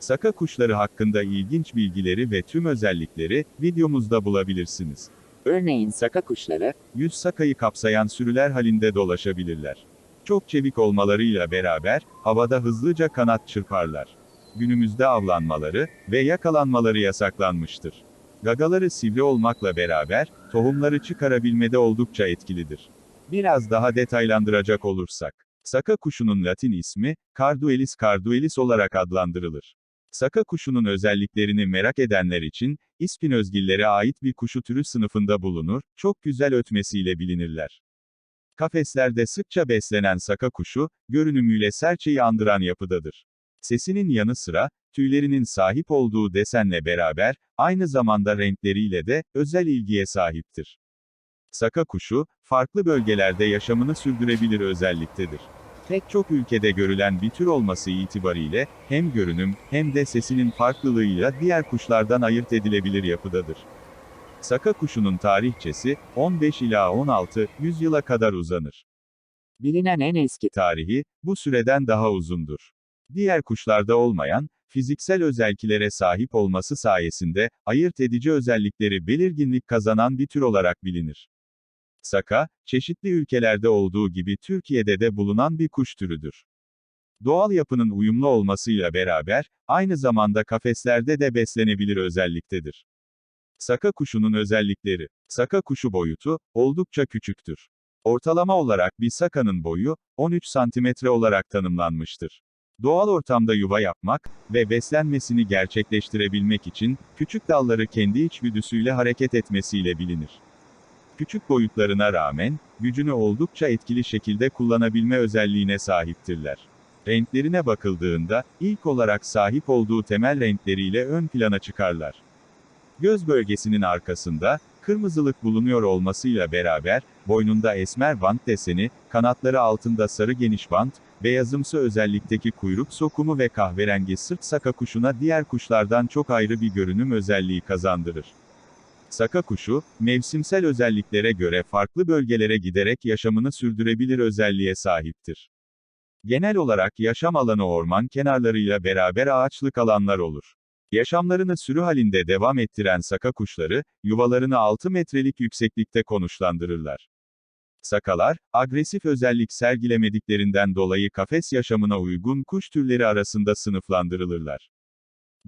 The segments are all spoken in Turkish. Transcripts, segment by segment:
Saka kuşları hakkında ilginç bilgileri ve tüm özellikleri videomuzda bulabilirsiniz. Örneğin saka kuşları, 100 sakayı kapsayan sürüler halinde dolaşabilirler. Çok çevik olmalarıyla beraber, havada hızlıca kanat çırparlar. Günümüzde avlanmaları ve yakalanmaları yasaklanmıştır. Gagaları sivri olmakla beraber, tohumları çıkarabilmede oldukça etkilidir. Biraz daha detaylandıracak olursak, Saka kuşunun Latin ismi, Carduelis carduelis olarak adlandırılır. Saka kuşunun özelliklerini merak edenler için, İspinözgillere ait bir kuşu türü sınıfında bulunur, çok güzel ötmesiyle bilinirler. Kafeslerde sıkça beslenen saka kuşu, görünümüyle serçeyi andıran yapıdadır. Sesinin yanı sıra, tüylerinin sahip olduğu desenle beraber, aynı zamanda renkleriyle de, özel ilgiye sahiptir. Saka kuşu, farklı bölgelerde yaşamını sürdürebilir özelliktedir. Pek çok ülkede görülen bir tür olması itibariyle, hem görünüm, hem de sesinin farklılığıyla diğer kuşlardan ayırt edilebilir yapıdadır. Saka kuşunun tarihçesi, 15 ila 16 yüzyıla kadar uzanır. bilinen en eski Tarihi, bu süreden daha uzundur. Diğer kuşlarda olmayan, fiziksel özelliklere sahip olması sayesinde, ayırt edici özellikleri belirginlik kazanan bir tür olarak bilinir. Saka, çeşitli ülkelerde olduğu gibi Türkiye'de de bulunan bir kuş türüdür. Doğal yapının uyumlu olmasıyla beraber, aynı zamanda kafeslerde de beslenebilir özelliktedir. Saka kuşunun özellikleri. Saka kuşu boyutu, oldukça küçüktür. Ortalama olarak bir sakanın boyu, 13 santimetre olarak tanımlanmıştır. Doğal ortamda yuva yapmak ve beslenmesini gerçekleştirebilmek için, küçük dalları kendi içgüdüsüyle hareket etmesiyle bilinir. Küçük boyutlarına rağmen, gücünü oldukça etkili şekilde kullanabilme özelliğine sahiptirler. Renklerine bakıldığında, ilk olarak sahip olduğu temel renkleriyle ön plana çıkarlar. Göz bölgesinin arkasında, kırmızılık bulunuyor olmasıyla beraber, boynunda esmer bant deseni, kanatları altında sarı geniş bant, beyazımsı özellikteki kuyruk sokumu ve kahverengi sırt saka kuşuna diğer kuşlardan çok ayrı bir görünüm özelliği kazandırır. Saka kuşu, mevsimsel özelliklere göre farklı bölgelere giderek yaşamını sürdürebilir özelliğe sahiptir. Genel olarak yaşam alanı orman kenarlarıyla beraber ağaçlık alanlar olur. Yaşamlarını sürü halinde devam ettiren saka kuşları, yuvalarını 6 metrelik yükseklikte konuşlandırırlar. Sakalar, agresif özellik sergilemediklerinden dolayı kafes yaşamına uygun kuş türleri arasında sınıflandırılırlar.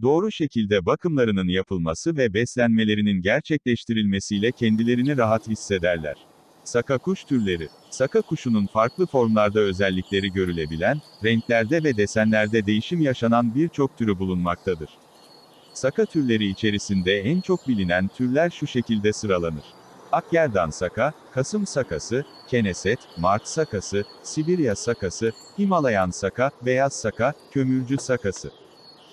Doğru şekilde bakımlarının yapılması ve beslenmelerinin gerçekleştirilmesiyle kendilerini rahat hissederler. Saka kuş türleri. Saka kuşunun farklı formlarda özellikleri görülebilen, renklerde ve desenlerde değişim yaşanan birçok türü bulunmaktadır. Saka türleri içerisinde en çok bilinen türler şu şekilde sıralanır. Akgerdan saka, Kasım sakası, Keneset, Mart sakası, Sibirya sakası, Himalayan saka, Beyaz saka, Kömürcü sakası.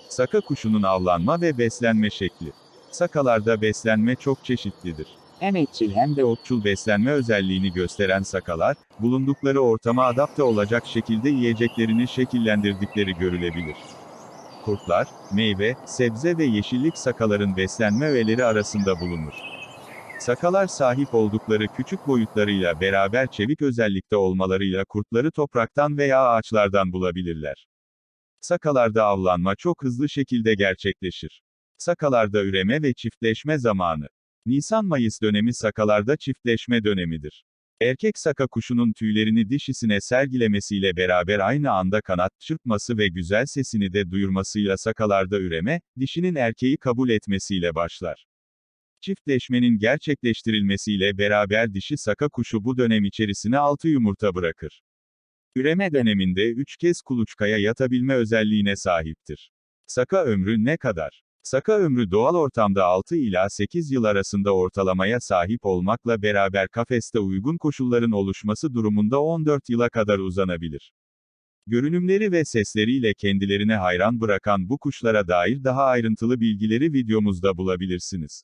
Saka kuşunun avlanma ve beslenme şekli. Sakalarda beslenme çok çeşitlidir. hem etçil hem de otçul beslenme özelliğini gösteren sakalar, bulundukları ortama adapte olacak şekilde yiyeceklerini şekillendirdikleri görülebilir. Kurtlar, meyve, sebze ve yeşillik sakaların beslenme öğeleri arasında bulunur. Sakalar sahip oldukları küçük boyutlarıyla beraber çevik özellikte olmalarıyla kurtları topraktan veya ağaçlardan bulabilirler. Sakalarda avlanma çok hızlı şekilde gerçekleşir. Sakalarda üreme ve çiftleşme zamanı. Nisan-Mayıs dönemi sakalarda çiftleşme dönemidir. Erkek saka kuşunun tüylerini dişisine sergilemesiyle beraber aynı anda kanat çırpması ve güzel sesini de duyurmasıyla sakalarda üreme, dişinin erkeği kabul etmesiyle başlar. Çiftleşmenin gerçekleştirilmesiyle beraber dişi saka kuşu bu dönem içerisine 6 yumurta bırakır. Üreme döneminde 3 kez kuluçkaya yatabilme özelliğine sahiptir. Saka ömrü ne kadar? Saka ömrü doğal ortamda 6 ila 8 yıl arasında ortalamaya sahip olmakla beraber kafeste uygun koşulların oluşması durumunda 14 yıla kadar uzanabilir. Görünümleri ve sesleriyle kendilerine hayran bırakan bu kuşlara dair daha ayrıntılı bilgileri videomuzda bulabilirsiniz.